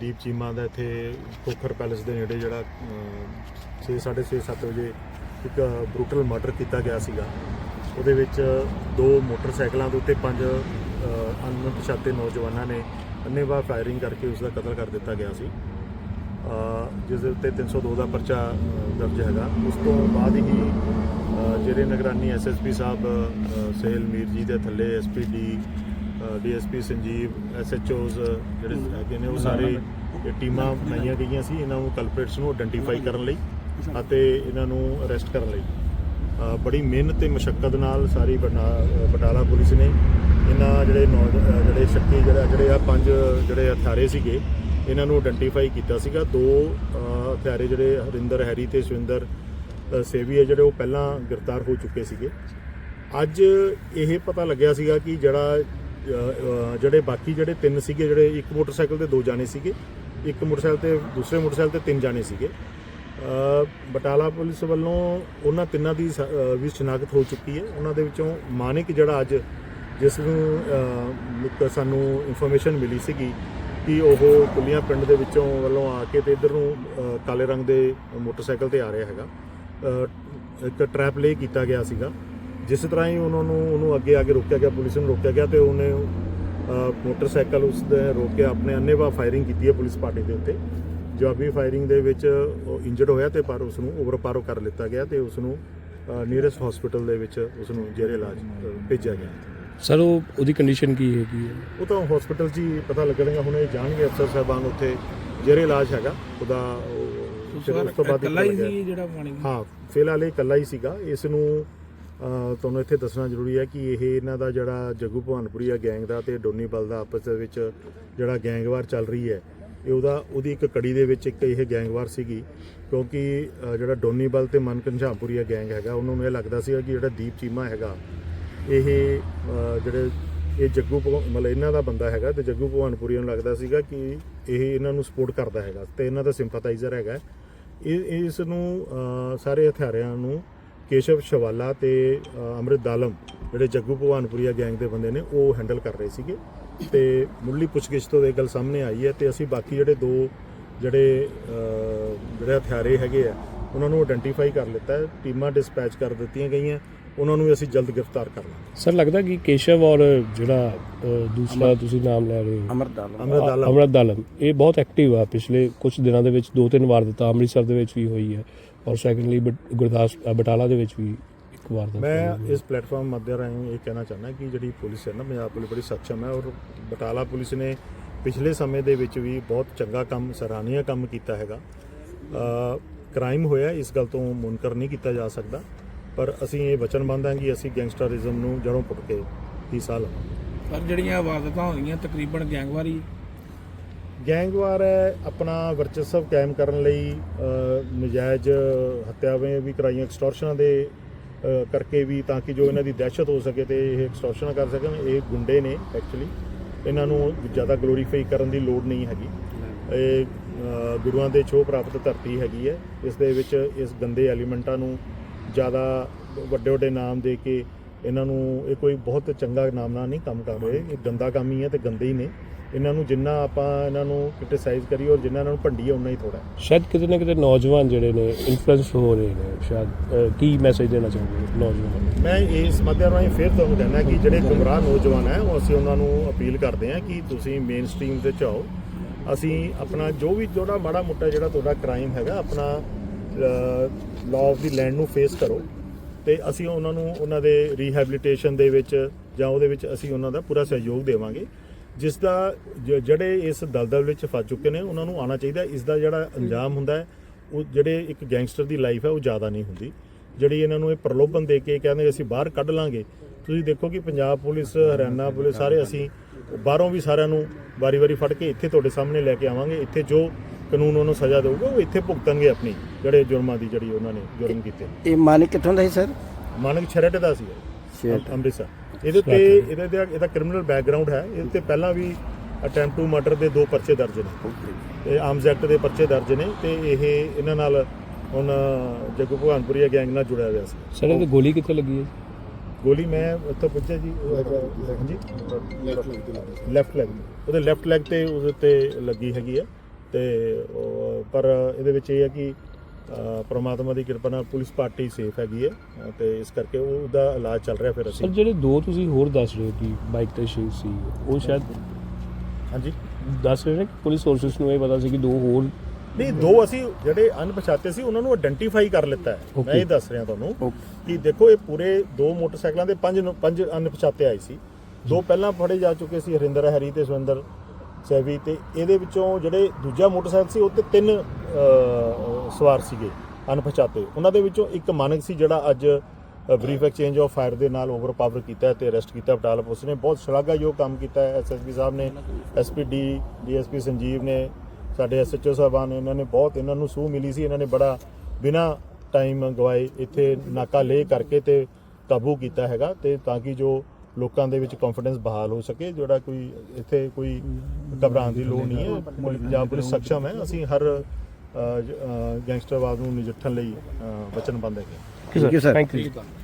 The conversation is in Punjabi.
ਦੀਪ ਚੀਮਾ ਦਾ ਇੱਥੇ ਕੋਖਰ ਪੈਲੇਸ ਦੇ ਨੇੜੇ ਜਿਹੜਾ 6 6:30 7 ਵਜੇ ਇੱਕ ਬਰੂਟਲ ਮਰਡਰ ਕੀਤਾ ਗਿਆ ਸੀਗਾ। ਉਹਦੇ ਵਿੱਚ ਦੋ ਮੋਟਰਸਾਈਕਲਾਂ ਦੇ ਉੱਤੇ ਪੰਜ ਅਹ, ਅਣਪਛਾਤੇ ਨੌਜਵਾਨਾਂ ਨੇ ਅੰਨ੍ਹੇਵਾਹ ਫਾਇਰਿੰਗ ਕਰਕੇ ਉਸ ਦਾ ਕਤਲ ਕਰ ਦਿੱਤਾ ਗਿਆ ਸੀ। ਜਿਸ ਦੇ ਉੱਤੇ 302 ਦਾ ਪਰਚਾ ਦਰਜ ਹੈਗਾ। ਉਸ ਤੋਂ ਬਾਅਦ ਹੀ ਅਹ, ਜਿਹੜੇ ਨਿਗਰਾਨੀ ਐਸਐਸਪੀ ਸਾਹਿਬ ਅਹ, ਮੀਰ ਜੀ ਦੇ ਥੱਲੇ ਐਸਪੀਡੀ ਡੀਐਸਪੀ ਸੰਜੀਵ ਐਸਐਚਓਜ਼ ਜਿਹੜੇ ਹੈਗੇ ਨੇ ਉਹ ਸਾਰੇ ਇਹ ਟੀਮਾਂ ਬਣਾਈਆਂ ਗਈਆਂ ਸੀ ਇਹਨਾਂ ਨੂੰ ਕਲਪਰੇਟਸ ਨੂੰ ਆਇਡੈਂਟੀਫਾਈ ਕਰਨ ਲਈ ਅਤੇ ਇਹਨਾਂ ਨੂੰ ਅਰੈਸਟ ਕਰਨ ਲਈ। ਬੜੀ ਮਿਹਨਤ ਤੇ ਮੁਸ਼ਕਲ ਨਾਲ ਸਾਰੀ ਬਟਾਲਾ ਪੁਲਿਸ ਨੇ ਇਹਨਾਂ ਜਿਹੜੇ ਜਿਹੜੇ ਸ਼ੱਕੀ ਜਿਹੜਾ ਜਿਹੜੇ ਆ ਪੰਜ ਜਿਹੜੇ ਹਥਿਆਰੇ ਸੀਗੇ ਇਹਨਾਂ ਨੂੰ ਆਇਡੈਂਟੀਫਾਈ ਕੀਤਾ ਸੀਗਾ। ਦੋ ਹਥਿਆਰੇ ਜਿਹੜੇ ਹਰਿੰਦਰ ਹੈਰੀ ਤੇ ਸੁਰਿੰਦਰ ਅ, ਸੇਵੀ ਹੈ ਜਿਹੜੇ ਉਹ ਪਹਿਲਾਂ ਗ੍ਰਿਫਤਾਰ ਹੋ ਚੁੱਕੇ ਸੀਗੇ। ਅੱਜ ਇਹ ਪਤਾ ਲੱਗਿਆ ਸੀਗਾ ਕਿ ਜਿਹੜਾ ਜਿਹੜੇ ਬਾਕੀ ਜਿਹੜੇ ਤਿੰਨ ਸੀਗੇ ਜਿਹੜੇ ਇੱਕ ਮੋਟਰਸਾਈਕਲ ਤੇ ਦੋ ਜਾਣੇ ਸੀਗੇ ਇੱਕ ਮੋਟਰਸਾਈਕਲ ਤੇ, ਦੂਸਰੇ ਮੋਟਰਸਾਈਕਲ ਤੇ ਤਿੰਨ ਜਾਣੇ ਸੀਗੇ। ਬਟਾਲਾ ਪੁਲਿਸ ਵੱਲੋਂ ਉਹਨਾਂ ਤਿੰਨਾਂ ਦੀ ਸ- ਵੀ ਸ਼ਨਾਖਤ ਹੋ ਚੁੱਕੀ ਹੈ। ਉਹਨਾਂ ਦੇ ਵਿੱਚੋਂ ਮਾਨਿਕ ਜਿਹੜਾ ਅੱਜ ਜਿਸ ਨੂੰ ਸਾਨੂੰ ਇਨਫੋਰਮੇਸ਼ਨ ਮਿਲੀ ਸੀਗੀ ਕਿ ਉਹ ਕੁਲੀਆਂ ਪਿੰਡ ਦੇ ਵਿੱਚੋਂ ਵੱਲੋਂ ਆ ਕੇ ਤੇ ਇਧਰ ਨੂੰ ਕਾਲੇ ਰੰਗ ਦੇ ਮੋਟਰਸਾਈਕਲ ਤੇ ਆ ਰਿਹਾ ਹੈਗਾ। ਇੱਕ ਟਰੈਪ ਲੇ ਕੀਤਾ ਗਿਆ ਸੀਗਾ। ਜਿਸ ਤਰ੍ਹਾਂ ਹੀ ਉਹਨਾਂ ਨੂੰ, ਉਹਨੂੰ ਅੱਗੇ ਆ ਕੇ ਰੋਕਿਆ ਗਿਆ, ਪੁਲਿਸ ਨੂੰ ਰੋਕਿਆ ਗਿਆ ਤੇ ਉਹਨੇ ਮੋਟਰਸਾਈਕਲ ਉਸ ਦੇ ਰੋਕ ਕੇ ਆਪਣੇ ਅੰਨੇਵਾਹ ਫਾਇਰਿੰਗ ਕੀਤੀ ਹੈ ਪੁਲਿਸ ਪਾਰਟੀ ਦੇ ਉੱਤੇ। ਜਵਾਬੀ ਫਾਇਰਿੰਗ ਦੇ ਵਿੱਚ ਉਹ ਇੰਜਰਡ ਹੋਇਆ ਤੇ ਪਰ ਉਸ ਨੂੰ ਓਵਰਪਾਰੋ ਕਰ ਲਿੱਤਾ ਗਿਆ ਤੇ ਉਸ ਨੂੰ ਨੀਅਰੈਸਟ ਹਸਪੀਟਲ ਦੇ ਵਿੱਚ ਉਸ ਨੂੰ ਜੇਰੇ ਇਲਾਜ ਭੇਜਿਆ ਗਿਆ। ਸਰ ਉਹ ਉਹਦੀ ਕੰਡੀਸ਼ਨ ਕੀ ਹੈਗੀ ਹੈ? ਉਹ ਤਾਂ ਹਸਪੀਟਲ 'ਚ ਹੀ ਪਤਾ ਲੱਗਣਗਾ ਹੁਣ ਇਹ ਜਾਣਗੇ ਅਫਸਰ ਸਾਹਿਬਾਨ ਉੱਥੇ ਜੇਰੇ ਇਲਾਜ ਹੈਗਾ ਉਹਦਾ ਫਿਰ ਉਸ ਤੋਂ ਬਾਅਦ ਹੀ ਇਕੱਲਾ ਹੀ ਸੀ। ਜਿਹੜਾ ਪਾਣੀ ਹਾਂ ਫਿਲਹਾਲ ਇਹ ਇਕੱਲਾ ਹੀ ਸੀਗਾ ਇਸ ਨੂੰ ਤੁਹਾਨੂੰ ਇੱਥੇ ਦੱਸਣਾ ਜ਼ਰੂਰੀ ਹੈ ਕਿ ਇਹ ਇਹਨਾਂ ਦਾ ਜਿਹੜਾ ਜੱਗੂ ਭਵਾਨਪੁਰੀ ਆ ਗੈਂਗ ਦਾ ਤੇ ਡੋਨੀ ਬਲ ਦਾ ਆਪਸ ਦੇ ਵਿੱਚ ਜਿਹੜਾ ਗੈਂਗਵਾਰ ਚੱਲ ਰਹੀ ਹੈ, ਇਹ ਉਹਦਾ, ਉਹਦੀ ਇੱਕ ਕੜੀ ਦੇ ਵਿੱਚ ਇੱਕ ਇਹ ਗੈਂਗਵਾਰ ਸੀਗੀ, ਕਿਉਂਕਿ ਜਿਹੜਾ ਡੋਨੀ ਬਲ ਤੇ ਮਨ ਘਨਸ਼ਾਮਪੁਰੀਆ ਗੈਂਗ ਹੈਗਾ, ਉਹਨਾਂ ਨੂੰ ਇਹ ਲੱਗਦਾ ਸੀਗਾ ਕਿ ਜਿਹੜਾ ਦੀਪ ਚੀਮਾ ਹੈਗਾ, ਇਹ ਜਿਹੜੇ, ਇਹ ਜੱਗੂ ਭਗਵਾਨ- ਮਤਲਬ ਇਹਨਾਂ ਦਾ ਬੰਦਾ ਹੈਗਾ ਤੇ ਜੱਗੂ ਭਵਾਨਪੁਰੀ ਨੂੰ ਲੱਗਦਾ ਸੀਗਾ ਕਿ ਇਹ ਇਹਨਾਂ ਨੂੰ ਸਪੋਰਟ ਕਰਦਾ ਹੈਗਾ ਤੇ ਇਹਨਾਂ ਦਾ ਸਿੰਪਥਾਈਜ਼ਰ ਹੈਗਾ। ਇਹ, ਇਸ ਨੂੰ ਸਾਰੇ ਹਥਿਆਰਿਆਂ ਨੂੰ ਕੇਸ਼ਵ ਸ਼ਵਾਲਾ ਤੇ ਅੰਮ੍ਰਿਤ ਦਾਲਮ ਜਿਹੜੇ ਜੱਗੂ ਭਵਾਨਪੁਰੀਆ ਗੈਂਗ ਦੇ ਬੰਦੇ ਨੇ ਉਹ ਹੈਂਡਲ ਕਰ ਰਹੇ ਸੀਗੇ। ਤੇ ਮੁੱਢਲੀ ਪੁੱਛਗਿੱਛ ਤੋਂ ਇਹ ਗੱਲ ਸਾਹਮਣੇ ਆਈ ਹੈ ਤੇ ਅਸੀਂ ਬਾਕੀ ਜਿਹੜੇ ਦੋ ਜਿਹੜੇ ਜਿਹੜੇ ਹਥਿਆਰੇ ਹੈਗੇ ਆ ਉਹਨਾਂ ਨੂੰ ਆਇਡੈਂਟੀਫਾਈ ਕਰ ਲਿੱਤਾ ਹੈ ਟੀਮਾਂ ਡਿਸਪੈਚ ਕਰ ਦਿੱਤੀਆਂ ਗਈਆਂ ਉਹਨਾਂ ਨੂੰ ਵੀ ਅਸੀਂ ਜਲਦ ਗ੍ਰਿਫਤਾਰ ਕਰ ਲਾਂਗੇ। ਸਰ ਲੱਗਦਾ ਕਿ ਕੇਸ਼ਵ ਔਰ ਜਿਹੜਾ ਦੂਸਰਾ ਤੁਸੀਂ ਨਾਮ ਲੈ ਰਹੇ ਹੋ। ਅਮਰਦਾਲ ਅੰਮ੍ਰਿਤ ਦਾਲਮ। ਅਮਰਤ ਦਾਲਮ। ਇਹ ਬਹੁਤ ਐਕਟਿਵ ਆ ਪਿਛਲੇ ਕੁਝ ਦਿਨਾਂ ਦੇ ਵਿੱਚ ਦੋ ਤਿੰਨ ਵਾਰ ਦਿੱਤਾ ਅੰਮ੍ਰਿਤਸਰ ਦੇ ਵਿੱਚ ਵੀ ਹੋਈ ਹੈ। ਔਰ ਸੈਕੰਡਲੀ ਗੁਰਦਾਸ ਬਟਾਲਾ ਦੇ ਵਿੱਚ ਵੀ ਇੱਕ ਵਾਰ ਦਾ ਮੈਂ ਇਸ ਪਲੇਟਫਾਰਮ ਮੱਦੇ ਰਾਹੀਂ ਇਹ ਕਹਿਣਾ ਚਾਹੁੰਦਾ ਕਿ ਜਿਹੜੀ ਪੁਲਿਸ ਹੈ ਨਾ ਪੰਜਾਬ ਪੁਲਿਸ ਬੜੀ ਸੱਚਮ ਹੈ ਔਰ ਬਟਾਲਾ ਪੁਲਿਸ ਨੇ ਪਿਛਲੇ ਸਮੇਂ ਦੇ ਵਿੱਚ ਵੀ ਬਹੁਤ ਚੰਗਾ ਕੰਮ ਸਰਾਹਨੀਆ ਕੰਮ ਕੀਤਾ ਹੈਗਾ। ਕ੍ਰਾਈਮ ਹੋਇਆ ਇਸ ਗੱਲ ਤੋਂ ਮੁਨਕਰ ਨਹੀਂ ਕੀਤਾ ਜਾ ਸਕਦਾ। ਪਰ ਅਸੀਂ ਇਹ ਵਚਨਬੰਦ ਹਾਂ ਕਿ ਅਸੀਂ ਗੈਂਗਸਟਰਿਜ਼ਮ ਨੂੰ ਜੜੋਂ ਪੁੱਟ ਕੇ ਹੀ ਸਾਲ ਪਰ ਜਿਹੜੀਆਂ ਵਾਰਦਾਤਾਂ ਹੋਈਆਂ ਤਕਰੀਬਨ ਗੈਂਗਵਾਰੀ ਗੈਂਗਵਾਰ ਹੈ ਆਪਣਾ ਵਰਚਸਵ ਕਾਇਮ ਕਰਨ ਲਈ ਨਜਾਇਜ਼ ਹੱਤਿਆਵਾਂ ਵੀ ਕਰਾਈਆਂ ਐਕਸਟੋਰਸ਼ਨਾਂ ਦੇ ਕਰਕੇ ਵੀ ਤਾਂ ਕਿ ਜੋ ਇਹਨਾਂ ਦੀ ਦਹਿਸ਼ਤ ਹੋ ਸਕੇ ਤੇ ਇਹ ਐਕਸਟੋਰਸ਼ਨ ਕਰ ਸਕਣ ਇਹ ਗੁੰਡੇ ਨੇ ਐਕਚੁਅਲੀ ਇਹਨਾਂ ਨੂੰ ਜ਼ਿਆਦਾ ਗਲੋਰੀਫਾਈ ਕਰਨ ਦੀ ਲੋੜ ਨਹੀਂ ਹੈਗੀ। ਇਹ ਗੁਰੂਆਂ ਦੇ ਛੋਹ ਪ੍ਰਾਪਤ ਧਰਤੀ ਹੈਗੀ ਹੈ। ਇਸ ਦੇ ਵਿੱਚ ਇਸ ਗੰਦੇ ਐਲੀਮੈਂਟਾਂ ਨੂੰ ਜ਼ਿਆਦਾ ਵੱਡੇ ਵੱਡੇ ਨਾਮ ਦੇ ਕੇ ਇਹਨਾਂ ਨੂੰ ਇਹ ਕੋਈ ਬਹੁਤ ਚੰਗਾ ਨਾਮ ਨਾਲ ਨਹੀਂ ਕੰਮ ਕਰ ਰਹੇ। ਇਹ ਗੰਦਾ ਕੰਮ ਹੀ ਹੈ ਤੇ ਗੰਦੇ ਹੀ ਨੇ। ਇਹਨਾਂ ਨੂੰ ਜਿੰਨਾ ਆਪਾਂ ਇਹਨਾਂ ਨੂੰ ਕ੍ਰਿਟਿਸਾਈਜ਼ ਕਰੀਏ ਔਰ ਜਿੰਨਾ ਇਹਨਾਂ ਨੂੰ ਭੰਡੀਏ ਉਨਾ ਹੀ ਥੋੜਾ ਸ਼ਾਇਦ ਕਿਤੇ ਨਾ ਕਿਤੇ ਨੌਜਵਾਨ ਜਿਹੜੇ ਨੇ ਇਨਫਲੂਐਂਸ ਹੋ ਰਹੇ ਨੇ ਸ਼ਾਇਦ ਕੀ ਮੈਸੇਜ ਦੇਣਾ ਚਾਹੁੰਦੇ ਨੌਜਵਾਨਾਂ ਨੂੰ? ਮੈਂ ਇਸ ਮਾਧਿਅਮ ਰਾਹੀਂ ਫਿਰ ਤੁਹਾਨੂੰ ਕਹਿਣਾ ਕਿ ਜਿਹੜੇ ਗੁੰਮਰਾਹ ਨੌਜਵਾਨ ਹੈ ਉਹ ਅਸੀਂ ਉਹਨਾਂ ਨੂੰ ਅਪੀਲ ਕਰਦੇ ਹਾਂ ਕਿ ਤੁਸੀਂ ਮੇਨ ਸਟ੍ਰੀਮ ਤੇ ਚਾਓ ਅਸੀਂ ਆਪਣਾ ਜੋ ਵੀ ਜਿਹੜਾ ਮਾੜਾ ਮੋਟਾ ਜਿਹੜਾ ਤੁਹਾਡਾ ਕ੍ਰਾਈਮ ਹੈਗਾ ਆਪਣਾ ਲਾਅ ਆਫ ਦੀ ਲੈਂਡ ਨੂੰ ਫੇਸ ਕਰੋ ਤੇ ਅਸੀਂ ਉਹਨਾਂ ਨੂੰ ਉਹਨਾਂ ਦੇ ਰੀਹੈਬਿਲਿਟੇਸ਼ਨ ਦੇ ਵਿੱਚ ਜਾਂ ਉਹਦੇ ਵਿੱਚ ਅਸੀਂ ਉਹਨਾਂ ਦਾ ਪੂਰਾ ਸਹਿਯੋਗ ਦੇਵਾਂਗੇ। ਜਿਸ ਦਾ ਜਿਹੜੇ ਇਸ ਦਲਦਲ ਵਿੱਚ ਫਸ ਚੁੱਕੇ ਨੇ ਉਹਨਾਂ ਨੂੰ ਆਉਣਾ ਚਾਹੀਦਾ। ਇਸ ਦਾ ਜਿਹੜਾ ਅੰਜਾਮ ਹੁੰਦਾ ਹੈ ਉਹ ਜਿਹੜੇ ਇੱਕ ਗੈਂਗਸਟਰ ਦੀ ਲਾਈਫ ਹੈ ਉਹ ਜ਼ਿਆਦਾ ਨਹੀਂ ਹੁੰਦੀ। ਜਿਹੜੀ ਇਹਨਾਂ ਨੂੰ ਇਹ ਪ੍ਰਲੋਭਨ ਦੇ ਕੇ ਕਹਿੰਦੇ ਅਸੀਂ ਬਾਹਰ ਕੱਢ ਲਾਂਗੇ ਤੁਸੀਂ ਦੇਖੋ ਕਿ ਪੰਜਾਬ ਪੁਲਿਸ ਹਰਿਆਣਾ ਪੁਲਿਸ ਸਾਰੇ ਅਸੀਂ ਬਾਹਰੋਂ ਵੀ ਸਾਰਿਆਂ ਨੂੰ ਵਾਰੀ-ਵਾਰੀ ਫੜ ਕੇ ਇੱਥੇ ਤੁਹਾਡੇ ਸਾਹਮਣੇ ਲੈ ਕੇ ਆਵਾਂਗੇ। ਇੱਥੇ ਜੋ ਕਾਨੂੰਨ ਉਹਨੂੰ ਸਜ਼ਾ ਦੇਊਗਾ ਉਹ ਇੱਥੇ ਭੁਗਤਣਗੇ ਆਪਣੀ ਜਿਹੜੇ ਜੁਰਮਾਂ ਦੀ ਜਿਹੜੀ ਉਹਨਾਂ ਨੇ ਜੁਰਮ ਕੀਤੇ ਇਹ ਮਾਨਿਕ ਕਿੱਥੋਂ ਦਾ ਸੀ ਸਰ? ਮਾਨਕ ਛਰੇਟ ਦਾ ਸੀ। ਅੰਮ੍ਰਿਤਸਰ। ਇਹਦੇ ਤੇ ਇਹਦੇ ਤੇ ਇਹਦਾ ਕ੍ਰਿਮੀਨਲ ਬੈਕਗ੍ਰਾਉਂਡ ਹੈ। ਇਹਦੇ ਤੇ ਪਹਿਲਾਂ ਵੀ ਅਟੈਂਪਟ ਟੂ ਮਰਡਰ ਦੇ ਦੋ ਪਰਚੇ ਦਰਜ ਨੇ। ਤੇ ਆਰਮਸ ਐਕਟ ਦੇ ਪਰਚੇ ਦਰਜ ਨੇ ਤੇ ਇਹ ਇਹਨਾਂ ਨਾਲ ਹੁਣ ਜੱਗੂ ਭਗਵਾਨਪੁਰੀਆ ਗੈਂਗ ਨਾਲ ਜੁੜਿਆ ਹੋਇਆ ਸੀ। ਸਰ ਇਹਦੀ ਗੋਲੀ ਕਿੱਥੇ ਲੱਗੀ ਹੈ ਗੋਲੀ ਮੈਂ ਉੱਥੋਂ ਪੁੱਛਿਆ ਜੀ ਉਹ ਹੈਗਾ- ਹਾਂਜੀ? Left leg. ਉਹਦੇ ਲੈਫਟ ਲੈਗ ਤੇ ਉਹਦੇ ਤੇ ਲੱਗੀ ਹੈਗੀ ਹੈ। ਤੇ ਉਹ- ਪਰ ਇਹਦੇ ਵਿੱਚ ਇਹ ਹੈ ਕਿ ਪ੍ਰਮਾਤਮਾ ਦੀ ਕਿਰਪਾ ਨਾਲ ਪੁਲਿਸ ਪਾਰਟੀ ਸੇਫ ਹੈਗੀ ਹੈ ਤੇ ਇਸ ਕਰਕੇ ਉਹ- ਉਹਦਾ ਇਲਾਜ ਚੱਲ ਰਿਹਾ ਫਿਰ ਸਰ ਅਸੀਂ ਜਿਹੜੇ ਦੋ ਤੁਸੀਂ ਹੋਰ ਦੱਸ ਰਹੇ ਹੋ ਕਿ ਬਾਈਕ ਤੇ ਸ਼ੇ ਸੀ ਉਹ ਸ਼ਾਇਦ ਹਾਂਜੀ। ਦੱਸ ਰਹੇ ਨੇ ਕਿ ਪੁਲਿਸ ਫੋਰਸਸ ਨੂੰ ਇਹ ਪਤਾ ਸੀ ਕਿ ਦੋ ਹੋਰ ਨਹੀਂ ਦੋ ਅਸੀਂ ਜਿਹੜੇ ਅਣਪਛਾਤੇ ਸੀ ਉਹਨਾਂ ਨੂੰ ਆਇਡੈਂਟੀਫਾਈ ਕਰ ਲਿੱਤਾ ਹੈ। ਮੈਂ Okay. ਇਹ ਦੱਸ ਰਿਹਾ ਤੁਹਾਨੂੰ ਕਿ ਦੇਖੋ ਇਹ ਪੂਰੇ ਦੋ ਮੋਟਰਸਾਈਕਲਾਂ ਦੇ ਪੰਜ ਪੰਜ ਅਣਪਛਾਤੇ ਆਏ ਸੀ। ਦੋ ਪਹਿਲਾਂ ਫੜੇ ਜਾ ਚੁੱਕੇ ਸੀ ਹਰਿੰਦਰ ਹਰੀ ਤੇ ਸੁਰਿੰਦਰ ਸੈਵੀ ਤੇ ਇਹਦੇ ਵਿੱਚੋਂ ਜਿਹੜੇ ਦੂਜਾ ਮੋਟਰਸਾਈਕਲ ਸੀ, ਉਹ ਤੇ ਤਿੰਨ ਸਵਾਰ ਸੀਗੇ, ਅਣਪਛਾਤੇ। ਉਹਨਾਂ ਦੇ ਵਿੱਚੋਂ ਇੱਕ ਮਾਨਕ ਸੀ ਜਿਹੜਾ ਅੱਜ ਬਰੀਫ ਐਕਸਚੇਂਜ ਆਫ ਫਾਇਰ ਦੇ ਨਾਲ ਓਵਰਪਾਵਰ ਕੀਤਾ ਹੈ ਤੇ ਅਰੈਸਟ ਕੀਤਾ ਬਟਾਲਾ ਪੁਲਿਸ ਨੇ ਬਹੁਤ ਸ਼ਲਾਘਾਯੋਗ ਕੰਮ ਕੀਤਾ ਹੈ। ਐਸਐਸਪੀ ਸਾਹਿਬ ਨੇ ਐਸਪੀਡੀ ਡੀਐਸਪੀ ਸੰਜੀਵ ਨੇ, ਸਾਡੇ ਐਸਐਚਓ ਸਾਹਿਬਾਨ ਨੇ, ਇਹਨਾਂ ਨੇ ਬਹੁਤ ਇਹਨਾਂ ਨੂੰ ਸੂਹ ਮਿਲੀ ਸੀ। ਇਹਨਾਂ ਨੇ ਬੜਾ ਬਿਨਾ ਟਾਈਮ ਗਵਾਏ ਇੱਥੇ ਨਾਕਾ ਲੇ ਕਰਕੇ ਤੇ ਕਾਬੂ ਕੀਤਾ ਹੈਗਾ ਤੇ ਤਾਂ ਕਿ ਜੋ ਲੋਕਾਂ ਦੇ ਵਿੱਚ ਕੰਫੀਡੈਂਸ ਬਹਾਲ ਹੋ ਸਕੇ ਜਿਹੜਾ ਕੋਈ ਇੱਥੇ ਕੋਈ ਘਬਰਾਉਣ ਦੀ ਲੋੜ ਨਹੀਂ ਹੈ ਪੰਜਾਬ ਪੁਲਿਸ ਸક્ષਮ ਹੈ ਅਸੀਂ ਹਰ ਗੈਂਗਸਟਰਵਾਦ ਨੂੰ ਨਜਿੱਠਣ ਲਈ ਵਚਨਬੱਧ ਹੈਗੇ Thank you, sir. Thank you